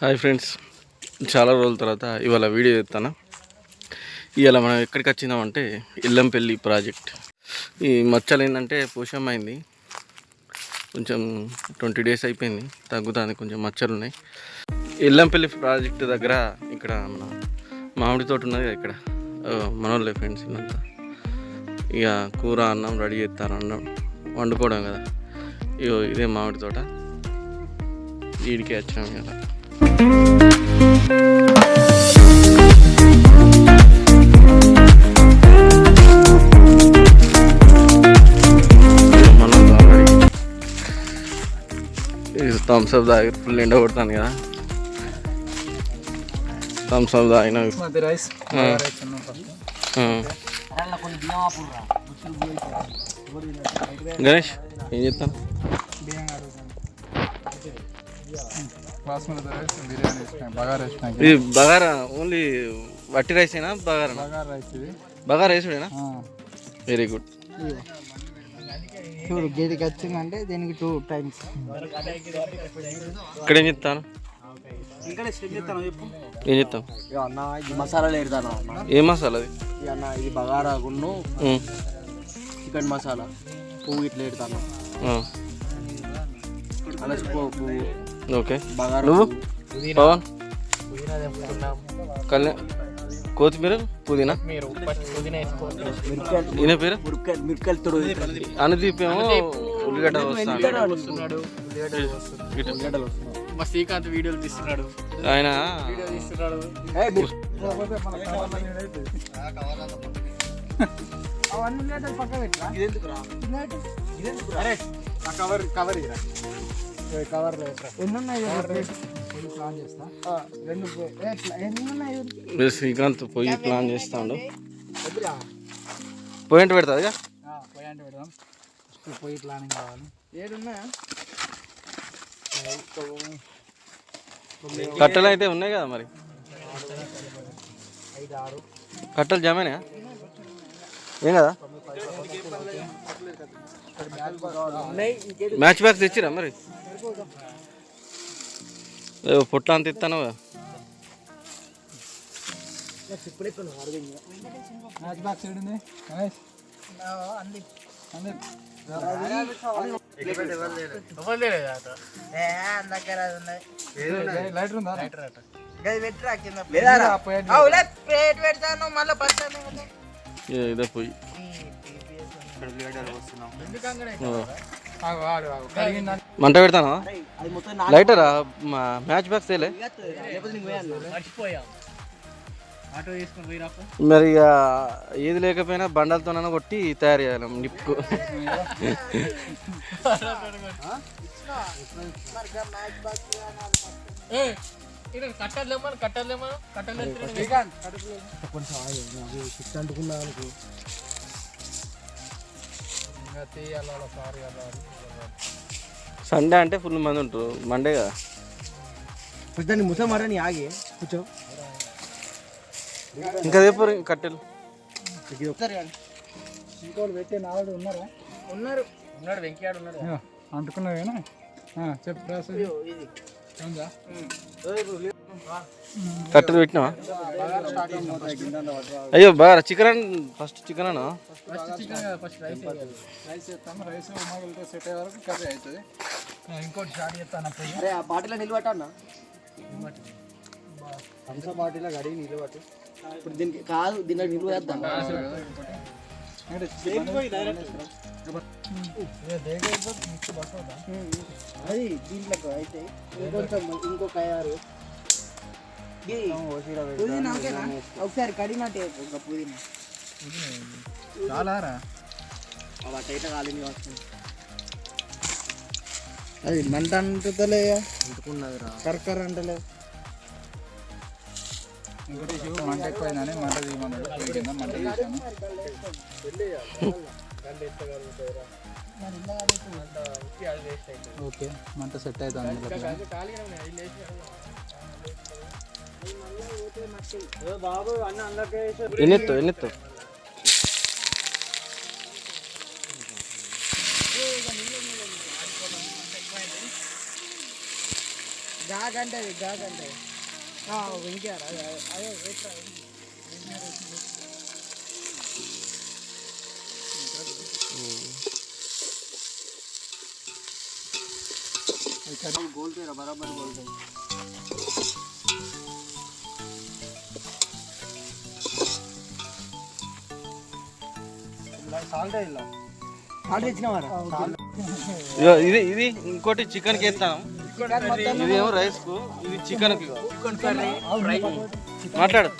Hi friends. చాలా రోజుల తర్వాత ఇవాళ వీడియో చేస్తాను. ఇవాళ మనం ఎక్కడికి వచ్చినామంటే ఇల్లంపల్లి ప్రాజెక్ట్. ఈ మచ్చలు ఏంటంటే పోషమైంది కొంచెం ట్వంటీ డేస్ అయిపోయింది. తగ్గుతుంది కొంచెం మచ్చలు ఉన్నాయి. ఇల్లంపల్లి ప్రాజెక్ట్ దగ్గర ఇక్కడ మన మామిడి తోట ఉన్నది కదా ఇక్కడ. మనోళ్ళే ఫ్రెండ్స్ ఇల్లంతా. ఇక కూర అన్నం రెడీ చేస్తారు. అన్నం వండుకోవడం కదా. ఇగో ఇదే మామిడి తోట. వీడికి వచ్చాము కదా మనం ఆల్రెడీ ఇది థమ్స్ అప్ తాగి ఫుల్ ఎండ కొడతాను కదా. థమ్స్ అప్ తాగిన. గణేష్ ఏం చెప్తాను ఇది బగారా ఓన్లీ వట్టి రైస్ అయినా బగారా బగారా రైస్ ఇది. బగారా వేసుడేనా ఆ. Very good. చూడు గేదికి వచ్చిందంటే దీనికి టూ టైమ్స్. ఇక్కడ ఏం చెప్తాను? ఏం చెప్తాం? అన్న ఇది మసాలాలు పెడతాను అన్న. ఏ మసాలా అది? ఇది అన్న ఇది బగారా గున్ను చికెన్ మసాలా. పువ్వు ఇట్లా అలసి పువ్వు పువ్వు ఓకే. బగారా నువ్వు. పవన్? కళ్యాణ్? కొత్తిమీర? పుదీనా? ఈయన పేరు? అనుదీప్ ఏమో ఉల్లిగడ్డ వస్తాడు వస్తున్నాడు. మా శ్రీకాంత్ వీడియోలు తీస్తున్నాడు. ఆయన? ఆ కవర్ కవర్ ఇరా ప్లాన్ చేస్తా రెండు శ్రీకాంత్ పోయి ప్లాన్ చేస్తాడు. పోయింట్ పెడతాది పోయాంటి పెడదాం పోయి ప్లానింగ్ కావాలి ఏడున్నాయా కట్టెలు అయితే ఉన్నాయి కదా మరి కట్టెలు జమేనా ఏం కదా మ్యాచ్ బ్యాక్స్ తెచ్చిరా మరి పొట్ల అంత ఇస్తాను లైటర్ ఉందా బస్తాను ఇదే పోయి మంట పెడతానా? అది మొత్తం లైటరా మ్యాచ్ బ్యాక్స్ తేలే మరి ఇక ఏది లేకపోయినా బండలతోనైనా కొట్టి తయారు చేయాలి నిప్పు. కట్టలేమని కట్టలేమని కట్టలేదు సండే అంటే ఫుల్ మంది ఉంటారు. మండే కదా? దాన్ని ముస మరని ఆగి. కూర్చో. ఇంకా చెప్పరు కట్టెలు. ఇంకోటి పెట్టే నాలుగు ఉన్నారా? ఉన్నారు. ఉన్నాడు వెంకయ్యాడు ఉన్నాడు. అంటుకున్నావేనా? చెప్పు ప్రాసెస్ కట్టెలు పెట్టినావా? అయ్యో బాగా చికెన్ ఫస్ట్ చికెన్ అన్నా ఇంకోటి చేస్తాను అరే ఆ బాటిలో నిలబట్ట అన్న హంస బాటిలో గడి నిలబట్టు. ఇప్పుడు దీనికి కాదు దీనికి నిలువ వేద్దాం అది దీంట్లో అయితే ఇంకొంచెం ఇంకొక ఆరు పుదీనా ఓకేనా ఒకసారి కడిగినట్టే ఒక పుదీనా. చాలా రా అటైతే కాలింది వస్తుంది అది మంట అంటుతలే. అంటుకున్నది రా కరకర అంటలే. ఇంకోటి శివ మంట ఎక్కువైందని మంట తీయమన్నాడు మంట తీసాను ఓకే మంట సెట్ అవుతుంది. ఎన్నెత్తు ఎన్నెత్తు. గాగంటే గాగంటే వెంకారు అదే అదే ఎట్లా గోల్తేరా బరాబర్ గోల్తాయి ఇది ఇది ఇంకోటి చికెన్కి వేస్తాను ఇది ఏమో ఇది మాట్లాడు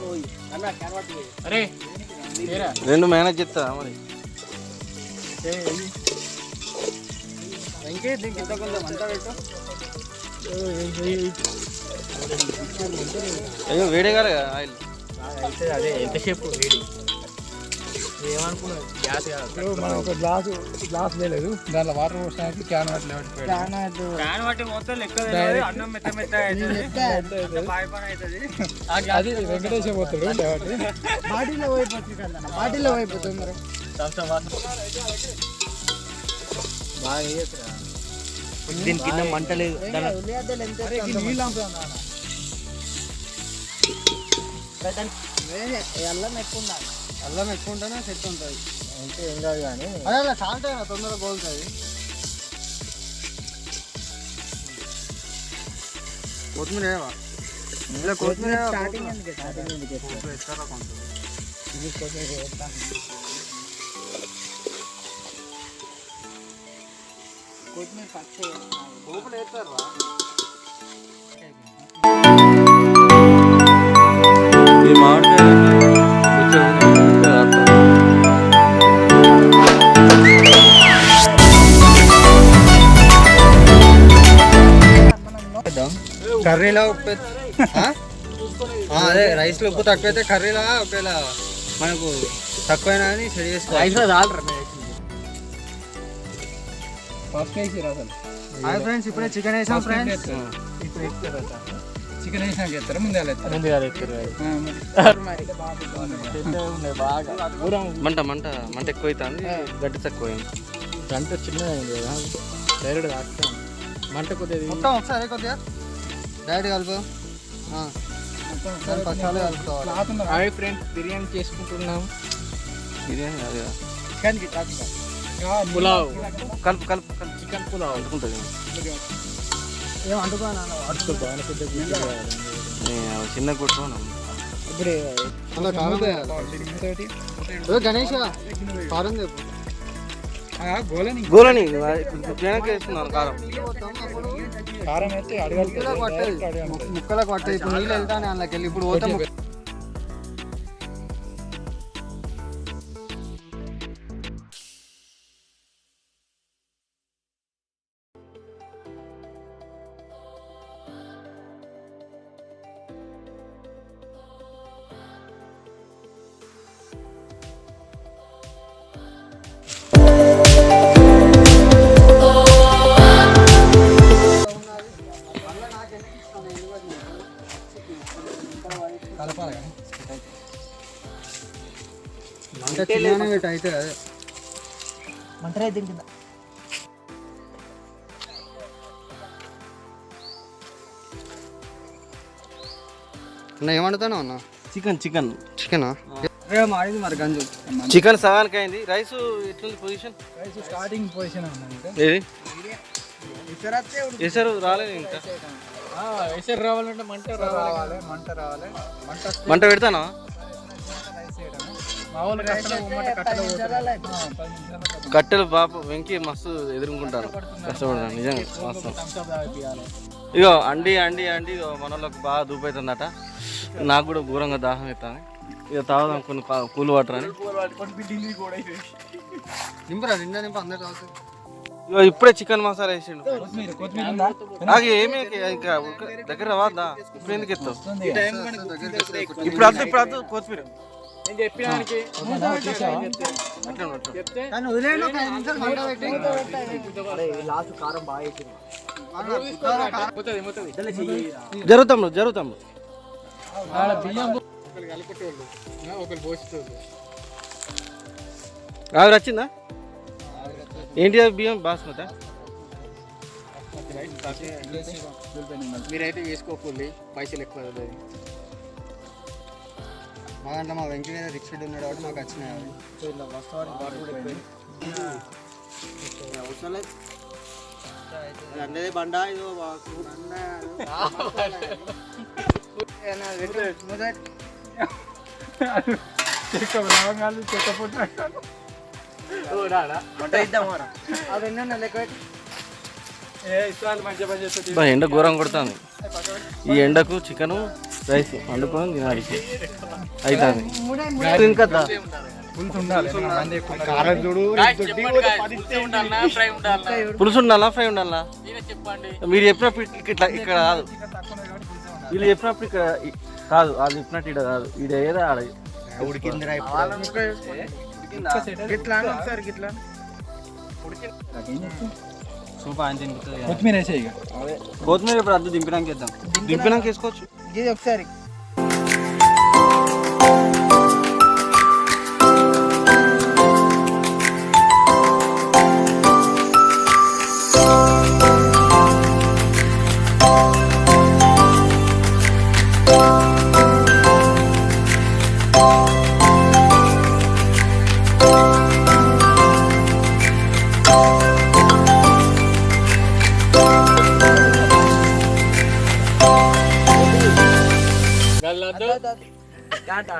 పోయి అన్న క్యాన్ పట్టుకుని అరే ఏరా? రెండు మేనేజ్ చేస్తా మరి. ఇంకే దీనికి ఇంత కొంచెం అంతా పెట్టు. అయ్యో వేడే కాలే కదా ఆయిల్ అయితే అదే ఎంతసేపు వేడి గ్యాస్ మనం ఒక గ్లాసు గ్లాస్ లేదు దాంట్లో వాటర్ పోసడానికి క్యాన్ వాటర్ లేవట్టు క్యాన్ అటు ఫ్యాన్ బట్టి మొత్తం లెక్క Direct. అన్నం మెత్త మెత్త బాయ్ పని అవుతుంది అది వెంకటేశ పోతాడు లేవట్టి బాటిల్లో పోయిపోతుంది కదా బాటిల్లో పోయిపోతుంది మరి బాగా దీని కింద మంట లేదు. అల్లం ఎక్కువ అల్లం ఎక్కువ ఉంటేనే సెట్ ఉంటుంది. అంటే ఏం కాదు కానీ. అదే అలా సాల్ట్ అయినా తొందరగా గోలుతుంది కొత్తిమీర ఏవా? ఇందులో కొత్తిమీర? స్టార్టింగ్ ఎందుకు స్టార్టింగ్ ఎందుకు కొంచెం. ఇది కొత్తిమీర కొత్తిమీర పచ్చి పోపులు వేస్తారా. కర్రీలో ఉప్పు అదే రైస్లో ఉప్పు తక్కువైతే కర్రీలో ఒకవేళ మనకు తక్కువైనా అని సెట్ చేసుకోవాలి. ఫస్ట్ వేసి హాయ్ ఫ్రెండ్స్ ఇప్పుడే చికెన్ వేసాం ఫ్రెండ్స్. ఇప్పుడు చికెన్ ముందే ఎత్తారా మంట మంట మంట ఎక్కువ అవుతుంది గడ్డి తక్కువ అయింది గంట చిన్నదైంది కదా. డైరెక్ట్ తాకుతాం మంట కొద్దిగా మొత్తం ఒకసారి కొద్దిగా. డైరెక్ట్ కలుపు. మొత్తం పచ్చాలు కలుపుకోవాలి. హాయ్ ఫ్రెండ్స్ బిర్యానీ చేసుకుంటున్నాం. బిర్యానీ అదే చికెన్కి పులావ్. కలుపు కలుపు కలుపు. చికెన్ పులావ్. అంటుకుంటుంది ఏం చిన్న కొట్టుకోను ఇప్పుడు అలా కారం వేయాలి గణేష్ కారం చెప్పు. గోలని వేస్తున్నాను కారం. కారం అయితే ముక్కలకు ఇప్పుడు నీళ్ళు వెళ్తానే అందులోకి వెళ్ళి. ఇప్పుడు పోతే పెట్టు అయితే అదే. మంటరే తింటుందా అన్న ఏమంటాను అన్న? చికెన్ చికెన్ చికెనా మాడింది మరి గంజు. చికెన్ సగానికి అయింది రైస్ ఎట్లుంది పొజిషన్ స్టార్టింగ్ పొజిషన్ ఏది? వేసారు రాలేదు ఇంకా. ఎసరు రావాలంటే మంట రావాలి. మంట రావాలి మంట మంట పెడతానా? కట్టెలు బాబు వెంకి మస్తు ఎదుర్కొంటారు. కష్టపడతాను నిజంగా తాగిపియాలి. ఇగో అండి అండి అండి ఇగో మన వాళ్ళకి బాగా దూపవుతుందట నాకు కూడా ఘోరంగా దాహం అవుతుంది ఇక తాగుదాం కొన్ని పా- కూల్ వాటర్ అని. నింపరా నిండా నింప అందరు తాగుతారు. ఇగో ఇప్పుడే చికెన్ మసాలా వేసిండు. కొత్తిమీర కొత్తిమీర ఉందా? నాకు ఏమి ఇంకా దగ్గర రావద్దా? ఇప్పుడు ఎందుకు ఎత్తావు? కొత్తిమీర. ఇప్పుడు వద్దు ఇప్పుడు వద్దు కొత్తిమీర. లాస్ట్ కారం బాగా పుట్టారా కారం? జరుగుతాం జరుగుతాం. ఆవిరి వచ్చిందా? ఏంటి బియ్యం? బాస్మతి మీరైతే చేసుకోకూడదు పైసలు ఎక్కువ మా దాంట్లో మా వెంకీ మీద రిక్షడ్ ఉన్నాడు కాబట్టి మాకు వచ్చినాయి అవి. బా ఎండ ఘోరం కొడుతుంది. ఈ ఎండకు చికెను రైస్ వండుకొని తినాలి. అవుతుంది ఇంకా పులుసు ఉండాలా ఫ్రై ఉండాలా? మీరు చెప్పినప్పుడు ఇట్లా ఇక్కడ కాదు. వీళ్ళు చెప్పినప్పుడు ఇక్కడ కాదు వాళ్ళు చెప్పినట్టు ఇక్కడ కాదు. ఈడ ఏదో ఆడ. ఉడికిందిరా కొత్తిమీర ఇప్పుడు అద్దె దింపినాక ఇద్దాం దింపినాక వేసుకోవచ్చు. ఇది ఒకసారి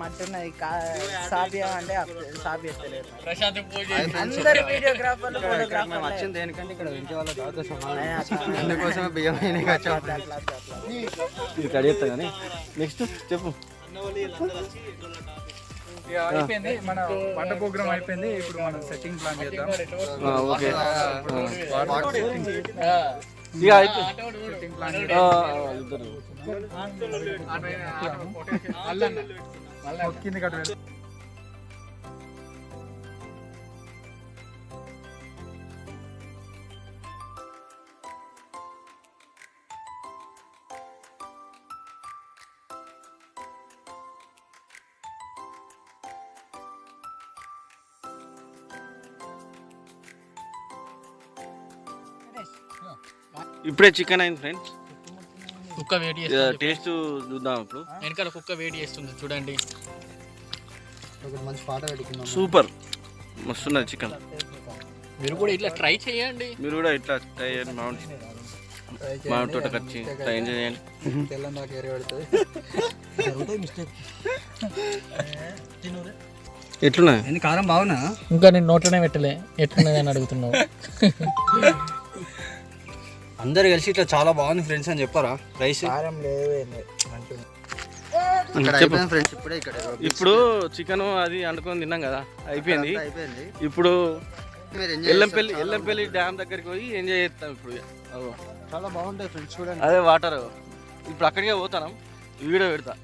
మనలో కొంచెం మట్టి ఉన్నది కా- సాపియా అంటే అందరు వీడియోగ్రాఫర్లు ఫోటోగ్రాఫర్లు వచ్చింది దేనికంటే ఇక్కడ వెంకీ వాళ్ళ దాదాపు సమానం అందుకోసమే బియ్యం కానీ నెక్స్ట్ చెప్పు. అయిపోయింది. మన వంట ప్రోగ్రామ్ అయిపోయింది. ఇప్పుడు మనం సెట్టింగ్ ప్లాన్ చేద్దాం. ఆ, ఓకే. ఇక అయిపోయింది కింద కట్టు ఇప్పుడే చికెన్ అయింది ఫ్రెండ్స్. కుక్క వేడి చేస్తుంది టేస్ట్ చూద్దాం ఇప్పుడు. వెనకాల కుక్క వేడి చేస్తుంది చూడండి. మంచి పాట సూపర్. మస్తున్నది చికెన్. మీరు కూడా ఇట్లా ట్రై చేయండి. మీరు కూడా ఇట్లా ట్రై చేయండి మామిడి మామిడి తోట వచ్చి ట్రై చేయండి. తెల్లం దాకా ఏరి పెడుతుంది. కారం బాగున్నా ఇంకా నేను నోట్లోనే పెట్టలే ఎట్లున్నది అని అడుగుతున్నావు. అందరు కలిసి ఇట్లా చాలా బాగుంది ఫ్రెండ్స్ అని చెప్పారా? రైస్ కారం లేదు ఫ్రెండ్స్ ఇప్పుడే ఇక్కడ. ఇప్పుడు చికెన్ అది వండుకొని తిన్నాం కదా అయిపోయింది. అయిపోయింది. ఇప్పుడు ఎల్లంపల్లి. ఎల్లంపల్లి డ్యామ్ దగ్గరికి పోయి ఎంజాయ్ చేస్తాం ఇప్పుడు. చాలా బాగుంటాయి ఫ్రెండ్స్ చూడండి అదే వాటర్ ఇప్పుడు అక్కడికే పోతాను. వీడియో పెడతా.